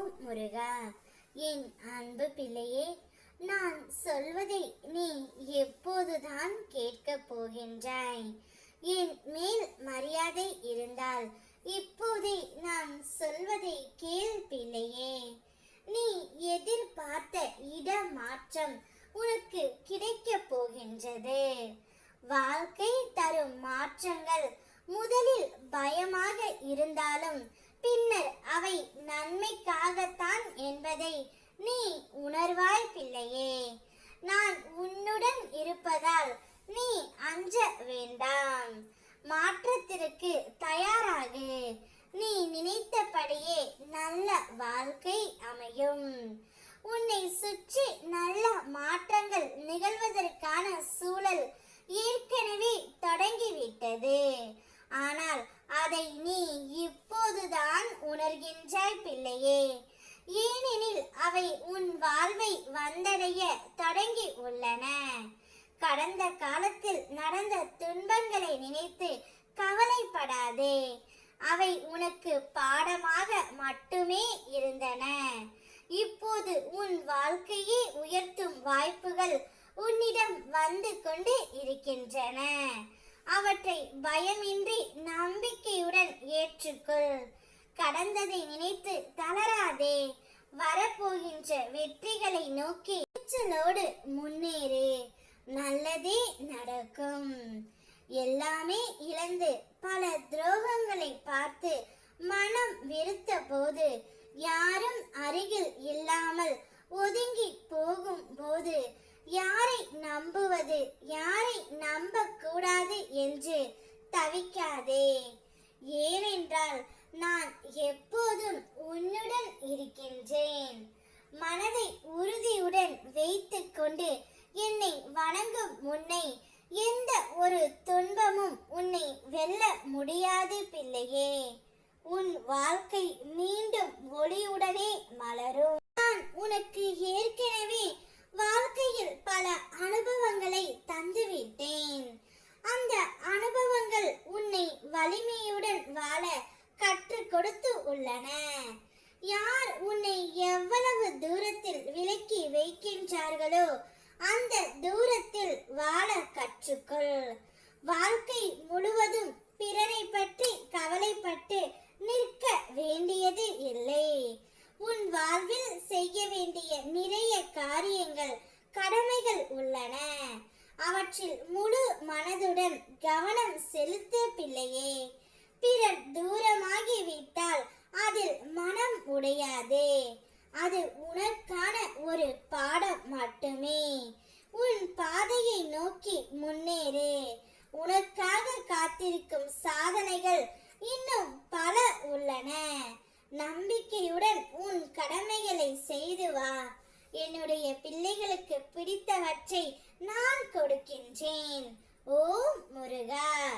ஓம் முருகா. என் அன்பு பிள்ளையே நான் சொல்வதை நீ எப்போதுதான் கேட்கப் போகின்றாய். என் மேல் மரியாதை இருந்தால் இப்போதே நான் சொல்வதை கேள் பிள்ளையே. நீ எதிர்பார்த்த இட மாற்றம் உனக்கு கிடைக்கப் போகின்றது. வாழ்க்கை தரும் மாற்றங்கள் முதலில் பயமாக இருந்தாலும் பின்னர் அவை நன்மைக்காகத்தான் என்பதை நீ உணர்வாய் பிள்ளையே. நான் உன்னுடன் இருப்பதால் நீ அஞ்ச வேண்டாம். மாற்றத்திற்கு தயாராகு. நீ நினைத்தபடியே நல்ல வாழ்க்கை அமையும். உன்னை சுற்றி நல்ல மாற்றங்கள் நிகழ்வதற்கான சூழல் ஏற்கனவே தொடங்கிவிட்டது. ஆனால் அதை நீ இப் உணர்கின்றாய் பிள்ளையே. ஏனெனில் அவை உன் வாழ்வை வந்தடைய தொடங்கி உள்ளன. கடந்த காலத்தில் நடந்த துன்பங்களை நினைத்து கவலைப்படாதே. அவை உனக்கு பாடமாக மட்டுமே இருந்தன. இப்போது உன் வாழ்க்கையை உயர்த்தும் வாய்ப்புகள் உன்னிடம் வந்து கொண்டு இருக்கின்றன. அவற்றை பயமின்றி நம்பிக்கையுடன் ஏற்றுக்கொள். கடந்ததை நினைத்து தளராதே. வரப்போகின்ற வெற்றிகளை நோக்கி துணிச்சலோடு முன்னேறு. நல்லதே நடக்கும். எல்லாமே இழந்து பல துரோகங்களை பார்த்து மனம் வெறுத்த போது யாரும் அருகில் இல்லாமல் ஒதுங்கி போகும் போது யாரை நம்புவது யாரை நம்ப கூடாது என்று தவிக்காதே. ஏனென்றால் நான் எப்போதும் உன்னுடன் இருக்கின்றேன். மனதை உறுதியுடன் வைத்துக்கொண்டு என்னை வணங்கும் முன்னை எந்த ஒரு துன்பமும் உன்னை வெல்ல முடியாது பிள்ளையே. உன் வாழ்க்கை மீண்டும் ஒளியுடனே மலரும் நான் உனக்கு ஏற்கனவே வாழ்க்கையில் பல அனுபவங்களை தந்துவிட்டேன் அந்த அனுபவங்கள் உன்னை வலிமையுடன் வாழ கற்றுக் கொடுத்து உள்ளன. யார் உன்னை எவ்வளவு தூரத்தில் விலக்கி வைக்கின்றார்களோ அந்த தூரத்தில் வாழ கற்றுக்கொள். வாழ்க்கை முழுவதும் பிறரை பற்றி கவலைப்பட்டு நிற்க வேண்டியது இல்லை. உன் வாழ்வில் செய்ய வேண்டிய நிறைய காரியங்கள் கடமைகள் உள்ளன. அவற்றில் முழு மனதுடன் கவனம் செலுத்த பிள்ளையே. பிறர் தூரமாகி விட்டால் அதில் மனம் உடையாதே. அது உனக்கான ஒரு பாடம் மட்டுமே. உன் பாதையை நோக்கி முன்னேறு. உனக்காக காத்திருக்கும் சாதனைகள் இன்னும் பல உள்ளன. நம்பிக்கையுடன் உன் கடமைகளை செய்து வா. என்னுடைய பிள்ளைகளுக்கு பிடித்தவற்றை நான் கொடுக்கின்றேன். ஓம் முருகா!